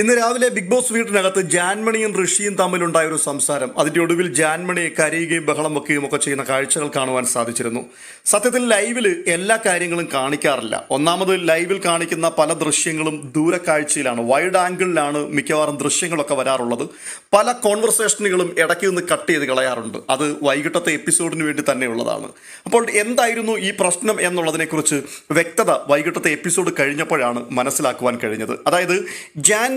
ഇന്ന് രാവിലെ big boss വീട്ടിനകത്ത് ജാൻമണിയും ഋഷിയും തമ്മിലുണ്ടായ ഒരു സംസാരം. അതിന്റെ ഒടുവിൽ ജാൻമണി കരയുകയും ബഹളം വെക്കുകയും ഒക്കെ ചെയ്യുന്ന കാഴ്ചകൾ കാണുവാൻ സാധിച്ചിരുന്നു. സത്യത്തിൽ ലൈവിൽ എല്ലാ കാര്യങ്ങളും കാണിക്കാറില്ല. ഒന്നാമത് ലൈവിൽ കാണിക്കുന്ന പല ദൃശ്യങ്ങളും ദൂരക്കാഴ്ചയിലാണ്. വൈഡ് ആംഗിളിലാണ് മിക്കവാറും ദൃശ്യങ്ങളൊക്കെ വരാറുള്ളത്. പല കോൺവെർസേഷനുകളും ഇടയ്ക്ക് നിന്ന് കട്ട് ചെയ്ത് കളയാറുണ്ട്. അത് വൈകിട്ടത്തെ എപ്പിസോഡിന് വേണ്ടി തന്നെയുള്ളതാണ്. അപ്പോൾ എന്തായിരുന്നു ഈ പ്രശ്നം എന്നുള്ളതിനെക്കുറിച്ച് വ്യക്തത വൈകിട്ടത്തെ എപ്പിസോഡ് കഴിഞ്ഞപ്പോഴാണ് മനസ്സിലാക്കുവാൻ കഴിഞ്ഞത്. അതായത്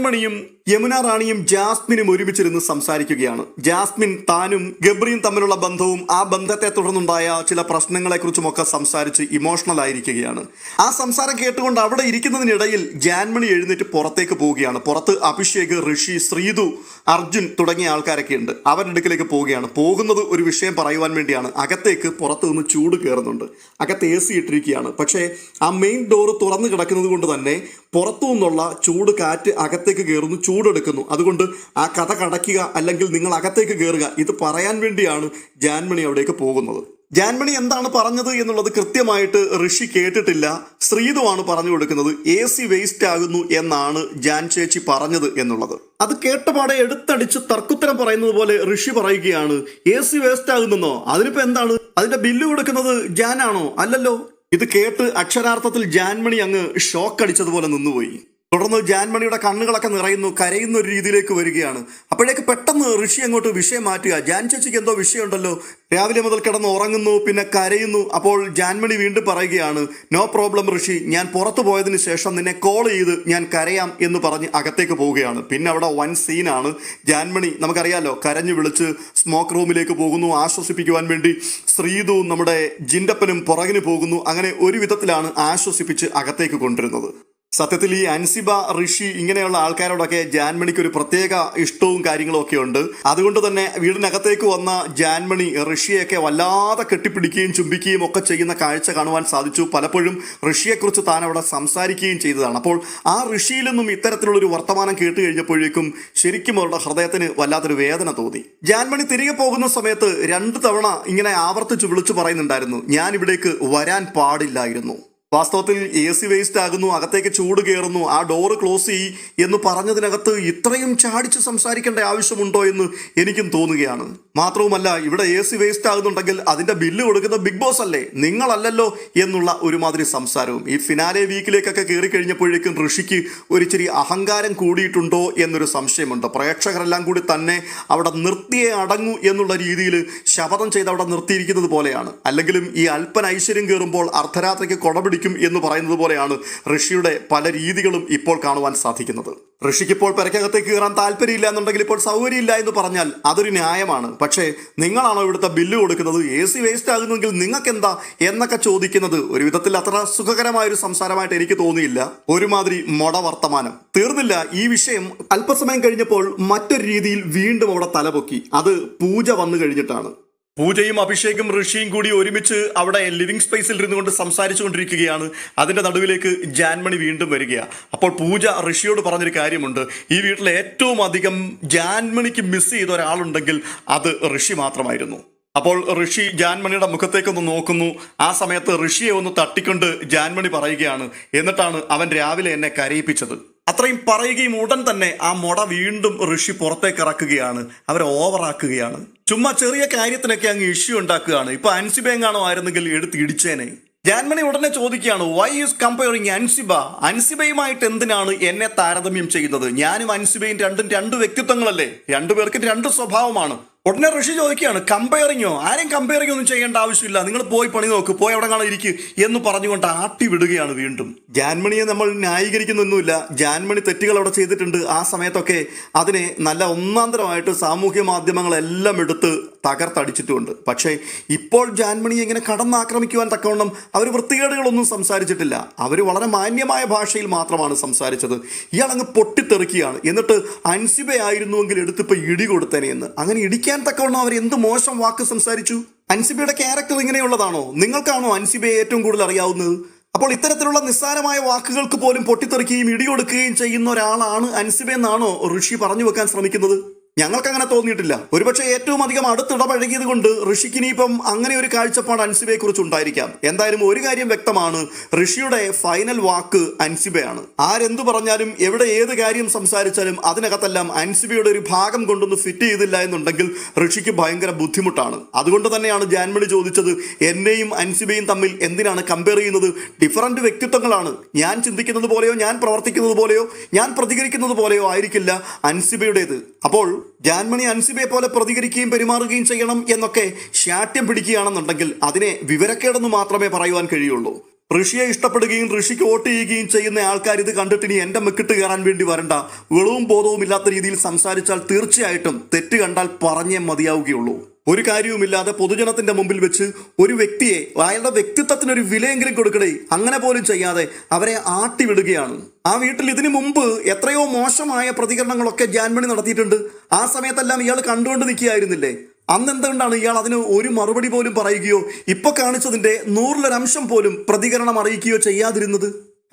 ജാൻമണിയും യമുന റാണിയും ജാസ്മിനും ഒരുമിച്ചിരുന്ന് സംസാരിക്കുകയാണ്. ജാസ്മിൻ താനും ഗബ്രിയും തമ്മിലുള്ള ബന്ധവും ആ ബന്ധത്തെ തുടർന്നുണ്ടായ ചില പ്രശ്നങ്ങളെക്കുറിച്ചുമൊക്കെ സംസാരിച്ച് ഇമോഷണൽ ആയിരിക്കുകയാണ്. ആ സംസാരം കേട്ടുകൊണ്ട് അവിടെ ഇരിക്കുന്നതിനിടയിൽ ജാൻമണി എഴുന്നേറ്റ് പുറത്തേക്ക് പോവുകയാണ്. പുറത്ത് അഭിഷേക് ഋഷി ശ്രീതു അർജുൻ തുടങ്ങിയ ആൾക്കാരൊക്കെ ഉണ്ട്. അവരുടെ അടുക്കിലേക്ക് പോവുകയാണ്. പോകുന്നത് ഒരു വിഷയം പറയുവാൻ വേണ്ടിയാണ്. അകത്തേക്ക് പുറത്ത് നിന്ന് ചൂട് കയറുന്നുണ്ട്. അകത്ത് എ സി ഇട്ടിരിക്കുകയാണ്. പക്ഷേ ആ മെയിൻ ഡോറ് തുറന്നു കിടക്കുന്നത് കൊണ്ട് തന്നെ പുറത്തു നിന്നുള്ള ചൂട് കാറ്റ് അകത്തേക്ക് കയറുന്നു ചൂടെടുക്കുന്നു. അതുകൊണ്ട് ആ കഥ കടക്കുക അല്ലെങ്കിൽ നിങ്ങൾ അകത്തേക്ക് കയറുക ഇത് പറയാൻ വേണ്ടിയാണ് ജാൻമണി അവിടേക്ക് പോകുന്നത്. ജാൻമണി എന്താണ് പറഞ്ഞത് എന്നുള്ളത് കൃത്യമായിട്ട് ഋഷി കേട്ടിട്ടില്ല. ശ്രീതുവാണ് പറഞ്ഞു കൊടുക്കുന്നത് എ സി വേസ്റ്റ് ആകുന്നു എന്നാണ് ജാൻ ചേച്ചി പറഞ്ഞത് എന്നുള്ളത്. അത് കേട്ടപാടെ എടുത്തടിച്ച് തർക്കുത്തരം പറയുന്നത് പോലെ ഋഷി പറയുകയാണ് എ സി വേസ്റ്റ് ആകുന്നെന്നോ? അതിനിപ്പോ എന്താണ്? അതിന്റെ ബില്ല് കൊടുക്കുന്നത് ജാനാണോ? അല്ലല്ലോ. ഇത് കേട്ട് അക്ഷരാർത്ഥത്തിൽ ജാൻമണി അങ്ങ് ഷോക്ക് അടിച്ചതുപോലെ നിന്നുപോയി. തുടർന്ന് ജാൻമണിയുടെ കണ്ണുകളൊക്കെ നിറയുന്നു കരയുന്ന ഒരു രീതിയിലേക്ക് വരികയാണ്. അപ്പോഴേക്ക് പെട്ടെന്ന് ഋഷി അങ്ങോട്ട് വിഷയം മാറ്റുക. ജാൻ ചേച്ചിക്ക് എന്തോ വിഷയമുണ്ടല്ലോ. രാവിലെ മുതൽ കിടന്ന് ഉറങ്ങുന്നു പിന്നെ കരയുന്നു. അപ്പോൾ ജാൻമണി വീണ്ടും പറയുകയാണ് നോ പ്രോബ്ലം ഋഷി ഞാൻ പുറത്തു പോയതിന് ശേഷം നിന്നെ കോൾ ചെയ്ത് ഞാൻ കരയാം എന്ന് പറഞ്ഞ് അകത്തേക്ക് പോവുകയാണ്. പിന്നെ അവിടെ വൻ സീനാണ് ജാൻമണി. നമുക്കറിയാലോ കരഞ്ഞു വിളിച്ച് സ്മോക്ക് റൂമിലേക്ക് പോകുന്നു ആശ്വസിപ്പിക്കുവാൻ വേണ്ടി ശ്രീതു നമ്മുടെ ജിൻഡപ്പനും പുറകിന് പോകുന്നു. അങ്ങനെ ഒരു വിധത്തിലാണ് ആശ്വസിപ്പിച്ച് അകത്തേക്ക് കൊണ്ടുവരുന്നത് സത്യത്തിൽ ഈ അൻസിബ ഋഷി ഇങ്ങനെയുള്ള ആൾക്കാരോടൊക്കെ ജാൻമണിക്ക് ഒരു പ്രത്യേക ഇഷ്ടവും കാര്യങ്ങളും ഒക്കെ ഉണ്ട്. അതുകൊണ്ട് തന്നെ വീടിനകത്തേക്ക് വന്ന ജാൻമണി ഋഷിയൊക്കെ വല്ലാതെ കെട്ടിപ്പിടിക്കുകയും ചുംബിക്കുകയും ഒക്കെ ചെയ്യുന്ന കാഴ്ച കാണുവാൻ സാധിച്ചു. പലപ്പോഴും ഋഷിയെക്കുറിച്ച് താൻ അവിടെ സംസാരിക്കുകയും ചെയ്തതാണ്. അപ്പോൾ ആ ഋഷിയിൽ നിന്നും ഇത്തരത്തിലുള്ള ഒരു വർത്തമാനം കേട്ട് കഴിഞ്ഞപ്പോഴേക്കും ശരിക്കും അവരുടെ ഹൃദയത്തിന് വല്ലാത്തൊരു വേദന തോന്നി. ജാൻമണി തിരികെ പോകുന്ന സമയത്ത് രണ്ട് തവണ ഇങ്ങനെ ആവർത്തിച്ച് വിളിച്ചു പറയുന്നുണ്ടായിരുന്നു. ഞാൻ ഇവിടേക്ക് വരാൻ പാടില്ലായിരുന്നു. വാസ്തവത്തിൽ എ സി വേസ്റ്റ് ആകുന്നു അകത്തേക്ക് ചൂട് കയറുന്നു ആ ഡോറ് ക്ലോസ് ചെയ്യ് എന്ന് പറഞ്ഞതിനകത്ത് ഇത്രയും ചാടിച്ച് സംസാരിക്കേണ്ട ആവശ്യമുണ്ടോ എന്ന് എനിക്കും തോന്നുകയാണ്. മാത്രവുമല്ല ഇവിടെ എ സി വേസ്റ്റ് ആകുന്നുണ്ടെങ്കിൽ അതിന്റെ ബില്ല് കൊടുക്കുന്ന ബിഗ് ബോസ് അല്ലേ? നിങ്ങളല്ലല്ലോ എന്നുള്ള ഒരുമാതിരി സംസാരവും. ഈ ഫിനാലെ വീക്കിലേക്കൊക്കെ കയറി കഴിഞ്ഞപ്പോഴേക്കും ഋഷിക്ക് ഒരിച്ചിരി അഹങ്കാരം കൂടിയിട്ടുണ്ടോ എന്നൊരു സംശയമുണ്ട്. പ്രേക്ഷകരെല്ലാം കൂടി തന്നെ അവിടെ നിർത്തിയേ അടങ്ങൂ എന്നുള്ള രീതിയിൽ ശപഥം ചെയ്ത് അവിടെ നിർത്തിയിരിക്കുന്നത് പോലെയാണ്. അല്ലെങ്കിലും ഈ അല്പൻ ഐശ്വര്യം കയറുമ്പോൾ അർദ്ധരാത്രിക്ക് കൊടപിടിക്കും എന്ന് പറയുന്നത് പോലെയാണ് ഋഷിയുടെ പല രീതികളും ഇപ്പോൾ കാണുവാൻ സാധിക്കുന്നത്. ഋഷിക്ക് ഇപ്പോൾ പെരക്കകത്തേക്ക് കയറാൻ താല്പര്യമില്ല എന്നുണ്ടെങ്കിൽ ഇപ്പോൾ സൗകര്യമില്ല എന്ന് പറഞ്ഞാൽ അതൊരു ന്യായമാണ്. പക്ഷേ നിങ്ങളാണോ ഇവിടുത്തെ ബില്ല് കൊടുക്കുന്നത്? എ സി വേസ്റ്റ് ആകുന്നെങ്കിൽ നിങ്ങൾക്ക് എന്താ എന്നൊക്കെ ചോദിക്കുന്നത് ഒരു വിധത്തിൽ അത്ര സുഖകരമായ ഒരു സംസാരമായിട്ട് എനിക്ക് തോന്നിയില്ല. ഒരുമാതിരി മൊട വർത്തമാനം തീർന്നില്ല ഈ വിഷയം അല്പസമയം കഴിഞ്ഞപ്പോൾ മറ്റൊരു രീതിയിൽ വീണ്ടും അവിടെ തലപൊക്കി. അത് പൂജ വന്നു കഴിഞ്ഞിട്ടാണ്. പൂജയും അഭിഷേകും ഋഷിയും കൂടി ഒരുമിച്ച് അവിടെ ലിവിംഗ് സ്പേസിൽ ഇരുന്നുകൊണ്ട് സംസാരിച്ചു കൊണ്ടിരിക്കുകയാണ് അതിന്റെ നടുവിലേക്ക് ജാൻമണി വീണ്ടും വരികയാണ് അപ്പോൾ പൂജ ഋഷിയോട് പറഞ്ഞൊരു കാര്യമുണ്ട്. ഈ വീട്ടിൽ ഏറ്റവും അധികം ജാൻമണിക്ക് മിസ് ചെയ്ത ഒരാളുണ്ടെങ്കിൽ അത് ഋഷി മാത്രമായിരുന്നു. അപ്പോൾ ഋഷി ജാൻമണിയുടെ മുഖത്തേക്കൊന്ന് നോക്കുന്നു. ആ സമയത്ത് ഋഷിയെ ഒന്ന് തട്ടിക്കൊണ്ട് ജാൻമണി പറയുകയാണ്. എന്നിട്ടാണ് അവൻ രാവിലെ എന്നെ കരയിപ്പിച്ചത്. അത്രയും പറയുകയും ഉടൻ തന്നെ ആ മുട വീണ്ടും ഋഷി പുറത്തേക്ക് ഇറക്കുകയാണ്. അവരെ ഓവറാക്കുകയാണ് ചുമ്മാ ചെറിയ കാര്യത്തിനൊക്കെ അങ്ങ് ഇഷ്യൂ ഉണ്ടാക്കുകയാണ്. ഇപ്പൊ അൻസിബെങ്ങാണോ ആയിരുന്നെങ്കിൽ എടുത്ത് ഇടിച്ചേനെ. ജാൻമണി ഉടനെ ചോദിക്കുകയാണ് വൈ ഈസ് കമ്പയറിങ് അൻസിബ? അൻസിബയുമായിട്ട് എന്തിനാണ് എന്നെ താരതമ്യം ചെയ്യുന്നത്? ഞാനും അൻസിബയും രണ്ടും രണ്ട് വ്യക്തിത്വങ്ങളല്ലേ? രണ്ടുപേർക്കും രണ്ട് സ്വഭാവമാണ്. ഉടനെ ഋഷി ചോദിക്കുകയാണ് കമ്പയറിങ്ങോ? ആരും കമ്പയറിംഗ് ഒന്നും ചെയ്യേണ്ട ആവശ്യമില്ല. നിങ്ങൾ പോയി പണി നോക്ക് പോയി അവിടെ കാണാൻ ഇരിക്കുക എന്ന് പറഞ്ഞുകൊണ്ട് ആട്ടി വിടുകയാണ് വീണ്ടും. ജാൻമണിയെ നമ്മൾ ന്യായീകരിക്കുന്നൊന്നുമില്ല. ജാൻമണി തെറ്റുകൾ അവിടെ ചെയ്തിട്ടുണ്ട്. ആ സമയത്തൊക്കെ അതിനെ നല്ല ഒന്നാന്തരമായിട്ട് സാമൂഹ്യ മാധ്യമങ്ങളെല്ലാം എടുത്ത് തകർത്തടിച്ചിട്ടുമുണ്ട് പക്ഷേ ഇപ്പോൾ ജാൻമണിയെ ഇങ്ങനെ കടന്നാക്രമിക്കുവാൻ തക്കവണ്ണം അവർ വൃത്തികേടുകളൊന്നും സംസാരിച്ചിട്ടില്ല. അവർ വളരെ മാന്യമായ ഭാഷയിൽ മാത്രമാണ് സംസാരിച്ചത്. ഇയാൾ അങ്ങ് പൊട്ടിത്തെറിക്കുകയാണ്. എന്നിട്ട് അൻസിബയായിരുന്നുവെങ്കിൽ എടുത്തിപ്പോൾ ഇടി കൊടുത്തേനെ എന്ന്. അങ്ങനെ ഇടിക്കാൻ തക്കവണ്ണം അവർ എന്ത് മോശം വാക്ക് സംസാരിച്ചു? അൻസിബയുടെ ക്യാരക്ടർ ഇങ്ങനെയുള്ളതാണോ? നിങ്ങൾക്കാണോ അൻസിബയെ ഏറ്റവും കൂടുതൽ അറിയാവുന്നത്? അപ്പോൾ ഇത്തരത്തിലുള്ള നിസ്സാരമായ വാക്കുകൾക്ക് പോലും പൊട്ടിത്തെറിക്കുകയും ഇടിയൊടുക്കുകയും ചെയ്യുന്ന ഒരാളാണ് അൻസിബ എന്നാണോ ഋഷി പറഞ്ഞു വെക്കാൻ ശ്രമിക്കുന്നത്? ഞങ്ങൾക്ക് അങ്ങനെ തോന്നിയിട്ടില്ല. ഒരുപക്ഷെ ഏറ്റവും അധികം അടുത്തിടപഴകിയത് കൊണ്ട് ഋഷിക്ക് ഇനിയിപ്പം അങ്ങനെ ഒരു കാഴ്ചപ്പാട് അൻസിബയെ കുറിച്ച് ഉണ്ടായിരിക്കാം എന്തായാലും ഒരു കാര്യം വ്യക്തമാണ്. ഋഷിയുടെ ഫൈനൽ വാക്ക് അൻസിബയാണ്. ആരെന്തു പറഞ്ഞാലും എവിടെ ഏത് കാര്യം സംസാരിച്ചാലും അതിനകത്തെല്ലാം അൻസിബയുടെ ഒരു ഭാഗം കൊണ്ടൊന്ന് ഫിറ്റ് ചെയ്തില്ല എന്നുണ്ടെങ്കിൽ ഋഷിക്ക് ഭയങ്കര ബുദ്ധിമുട്ടാണ്. അതുകൊണ്ട് തന്നെയാണ് ജാൻമണി ചോദിച്ചത് എന്നെയും അൻസിബയും തമ്മിൽ എന്തിനാണ് കമ്പയർ ചെയ്യുന്നത്? ഡിഫറന്റ് വ്യക്തിത്വങ്ങളാണ്. ഞാൻ ചിന്തിക്കുന്നത് പോലെയോ ഞാൻ പ്രവർത്തിക്കുന്നത് പോലെയോ ഞാൻ പ്രതികരിക്കുന്നത് പോലെയോ ആയിരിക്കില്ല അൻസിബയുടേത്. അപ്പോൾ ജാൻമണി അൻസിബയെ പോലെ പ്രതികരിക്കുകയും പെരുമാറുകയും ചെയ്യണം എന്നൊക്കെ ശാഠ്യം പിടിക്കുകയാണെന്നുണ്ടെങ്കിൽ അതിനെ വിവരക്കേടെന്ന് മാത്രമേ പറയുവാൻ കഴിയുള്ളൂ. ഋഷിയെ ഇഷ്ടപ്പെടുകയും ഋഷിക്ക് വോട്ട് ചെയ്യുകയും ചെയ്യുന്ന ആൾക്കാർ ഇത് കണ്ടിട്ട് ഇനി എന്റെ മെക്കിട്ട് കയറാൻ വേണ്ടി വരണ്ട. വെളവും ബോധവും ഇല്ലാത്ത രീതിയിൽ സംസാരിച്ചാൽ തീർച്ചയായിട്ടും തെറ്റ് കണ്ടാൽ പറഞ്ഞേ മതിയാവുകയുള്ളൂ. ഒരു കാര്യവുമില്ലാതെ പൊതുജനത്തിന്റെ മുമ്പിൽ വെച്ച് ഒരു വ്യക്തിയെ അയാളുടെ വ്യക്തിത്വത്തിന് ഒരു വിലയെങ്കിലും കൊടുക്കണേ അങ്ങനെ പോലും ചെയ്യാതെ അവരെ ആട്ടിവിടുകയാണ്. ആ വീട്ടിൽ ഇതിനു മുമ്പ് എത്രയോ മോശമായ പ്രതികരണങ്ങളൊക്കെ ജാൻമണി നടത്തിയിട്ടുണ്ട്. ആ സമയത്തെല്ലാം ഇയാൾ കണ്ടുകൊണ്ട് നിൽക്കുകയായിരുന്നില്ലേ? അന്ന് എന്തുകൊണ്ടാണ് ഇയാൾ അതിന് ഒരു മറുപടി പോലും പറയുകയോ ഇപ്പൊ കാണിച്ചതിന്റെ നൂറിലൊരംശം പോലും പ്രതികരണം അറിയിക്കുകയോ ചെയ്യാതിരുന്നത്?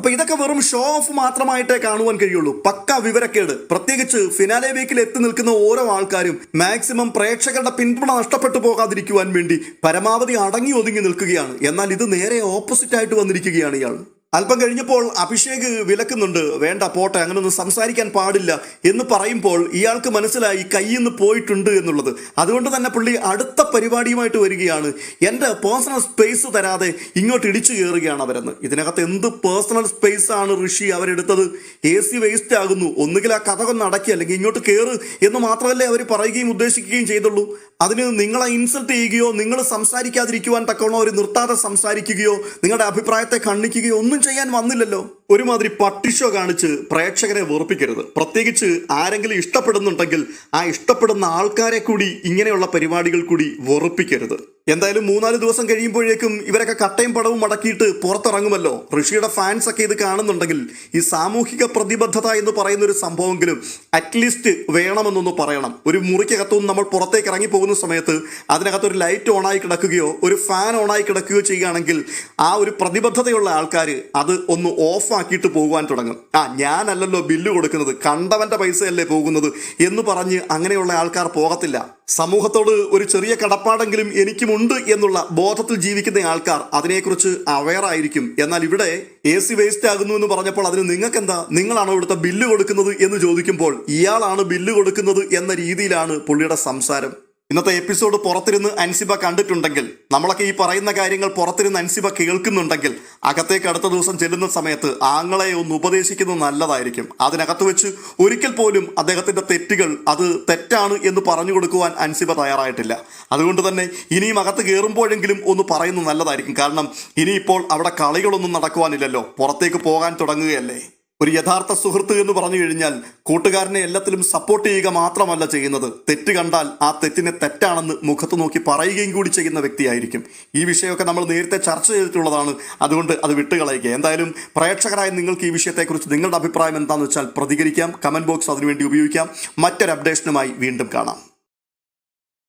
അപ്പൊ ഇതൊക്കെ വെറും ഷോ ഓഫ് മാത്രമായിട്ടേ കാണുവാൻ കഴിയുള്ളൂ. പക്ക വിവരക്കേട്. പ്രത്യേകിച്ച് ഫിനാലെ വീക്കിൽ എത്തി നിൽക്കുന്ന ഓരോ ആൾക്കാരും മാക്സിമം പ്രേക്ഷകരുടെ പിന്തുണ നഷ്ടപ്പെട്ടു പോകാതിരിക്കുവാൻ വേണ്ടി പരമാവധി അടങ്ങി ഒതുങ്ങി നിൽക്കുകയാണ്. എന്നാൽ ഇത് നേരെ ഓപ്പോസിറ്റ് ആയിട്ട് വന്നിരിക്കുകയാണ് ഇയാൾ. അല്പം കഴിഞ്ഞപ്പോൾ അഭിഷേക് വിലക്കുന്നുണ്ട് വേണ്ട പോട്ടെ അങ്ങനൊന്നും സംസാരിക്കാൻ പാടില്ല എന്ന് പറയുമ്പോൾ ഇയാൾക്ക് മനസ്സിലായി കയ്യിൽ നിന്ന് പോയിട്ടുണ്ട് എന്നുള്ളത്. അതുകൊണ്ട് തന്നെ പുള്ളി അടുത്ത പരിപാടിയുമായിട്ട് വരികയാണ്. എന്റെ പേഴ്സണൽ സ്പേസ് തരാതെ ഇങ്ങോട്ട് ഇടിച്ചു കയറുകയാണ് അവരെന്ന്. ഇതിനകത്ത് എന്ത് പേഴ്സണൽ സ്പേസ് ആണ് ഋഷി അവരെടുത്തത്? എ സി വേസ്റ്റ് ആകുന്നു. ഒന്നുകിൽ ആ കഥ ഒന്ന് അടക്കി അല്ലെങ്കിൽ ഇങ്ങോട്ട് കയറ് എന്ന് മാത്രമല്ലേ അവർ പറയുകയും ഉദ്ദേശിക്കുകയും ചെയ്തുള്ളൂ. അതിന് നിങ്ങളെ ഇൻസൾട്ട് ചെയ്യുകയോ നിങ്ങൾ സംസാരിക്കാതിരിക്കുവാൻ തക്കവണ്ണം അവർ നിർത്താതെ സംസാരിക്കുകയോ നിങ്ങളുടെ അഭിപ്രായത്തെ കണ്ണിക്കുകയോ ഒന്നും ചെയ്യാൻ വന്നില്ലല്ലോ. ഒരുമാതിരി പട്ടിഷോ കാണിച്ച് പ്രേക്ഷകരെ വെറുപ്പിക്കരുത്. പ്രത്യേകിച്ച് ആരെങ്കിലും ഇഷ്ടപ്പെടുന്നുണ്ടെങ്കിൽ ആ ഇഷ്ടപ്പെടുന്ന ആൾക്കാരെ കൂടി ഇങ്ങനെയുള്ള പരിപാടികൾ കൂടി വെറുപ്പിക്കരുത്. എന്തായാലും മൂന്നാൽ ദിവസം കഴിയുമ്പോഴേക്കും ഇവരൊക്കെ കട്ടയും പടവും മടക്കിയിട്ട് പുറത്തിറങ്ങുമല്ലോ. ഋഷിയുടെ ഫാൻസ് ഒക്കെ ഇത് കാണുന്നുണ്ടെങ്കിൽ ഈ സാമൂഹിക പ്രതിബദ്ധത എന്ന് പറയുന്ന ഒരു സംഭവമെങ്കിലും അറ്റ്ലീസ്റ്റ് വേണമെന്നൊന്ന് പറയണം. ഒരു മുറിക്കകത്തുനിന്ന് നമ്മൾ പുറത്തേക്ക് ഇറങ്ങി പോകുന്ന സമയത്ത് അതിനകത്ത് ഒരു ലൈറ്റ് ഓണായി കിടക്കുകയോ ഒരു ഫാൻ ഓണായി കിടക്കുകയോ ചെയ്യുകയാണെങ്കിൽ ആ ഒരു പ്രതിബദ്ധതയുള്ള ആൾക്കാർ അത് ഒന്ന് ഓഫ് ആക്കിയിട്ട് പോകുവാൻ തുടങ്ങും. ആ ഞാനല്ലല്ലോ ബില്ല് കൊടുക്കുന്നത്. കണ്ടവന്റെ പൈസയല്ലേ പോകുന്നത് എന്ന് പറഞ്ഞ് അങ്ങനെയുള്ള ആൾക്കാർ പോകത്തില്ല. സമൂഹത്തോട് ഒരു ചെറിയ കടപ്പാടെങ്കിലും എനിക്കുമുണ്ട് എന്നുള്ള ബോധത്തിൽ ജീവിക്കുന്ന ആൾക്കാർ അതിനെക്കുറിച്ച് അവയർ ആയിരിക്കും. എന്നാൽ ഇവിടെ എ സി വേസ്റ്റ് ആകുന്നു എന്ന് പറഞ്ഞപ്പോൾ അതിന് നിങ്ങൾക്കെന്താ? നിങ്ങളാണോ ഇവിടുത്തെ ബില്ല് കൊടുക്കുന്നത് എന്ന് ചോദിക്കുമ്പോൾ ഇയാളാണ് ബില്ല് കൊടുക്കുന്നത് എന്ന രീതിയിലാണ് പുള്ളിയുടെ സംസാരം. ഇന്നത്തെ എപ്പിസോഡ് പുറത്തിരുന്ന് അൻസിബ കണ്ടിട്ടുണ്ടെങ്കിൽ നമ്മളൊക്കെ ഈ പറയുന്ന കാര്യങ്ങൾ പുറത്തിരുന്ന് അൻസിബ കേൾക്കുന്നുണ്ടെങ്കിൽ അകത്തേക്ക് അടുത്ത ദിവസം ചെല്ലുന്ന സമയത്ത് ആങ്ങളെ ഒന്ന് ഉപദേശിക്കുന്നത് നല്ലതായിരിക്കും. അതിനകത്ത് വെച്ച് ഒരിക്കൽ പോലും അദ്ദേഹത്തിന്റെ തെറ്റുകൾ അത് തെറ്റാണ് എന്ന് പറഞ്ഞു കൊടുക്കുവാൻ അൻസിബ തയ്യാറായിട്ടില്ല. അതുകൊണ്ട് തന്നെ ഇനിയും അകത്ത് കയറുമ്പോഴെങ്കിലും ഒന്ന് പറയുന്നത് നല്ലതായിരിക്കും. കാരണം ഇനിയിപ്പോൾ അവിടെ കളികളൊന്നും നടക്കുവാനില്ലല്ലോ. പുറത്തേക്ക് പോകാൻ തുടങ്ങുകയല്ലേ? ഒരു യഥാർത്ഥ സുഹൃത്ത് എന്ന് പറഞ്ഞു കഴിഞ്ഞാൽ കൂട്ടുകാരനെ എല്ലാത്തിലും സപ്പോർട്ട് ചെയ്യുക മാത്രമല്ല ചെയ്യുന്നത്. തെറ്റ് കണ്ടാൽ ആ തെറ്റിനെ തെറ്റാണെന്ന് മുഖത്ത് നോക്കി പറയുകയും കൂടി ചെയ്യുന്ന വ്യക്തിയായിരിക്കും. ഈ വിഷയമൊക്കെ നമ്മൾ നേരത്തെ ചർച്ച ചെയ്തിട്ടുള്ളതാണ്. അതുകൊണ്ട് അത് വിട്ടുകളയുക. എന്തായാലും പ്രേക്ഷകരായ നിങ്ങൾക്ക് ഈ വിഷയത്തെക്കുറിച്ച് നിങ്ങളുടെ അഭിപ്രായം എന്താണെന്ന് വെച്ചാൽ പ്രതികരിക്കാം. കമന്റ് ബോക്സ് അതിനുവേണ്ടി ഉപയോഗിക്കാം. മറ്റൊരു അപ്ഡേഷനുമായി വീണ്ടും കാണാം.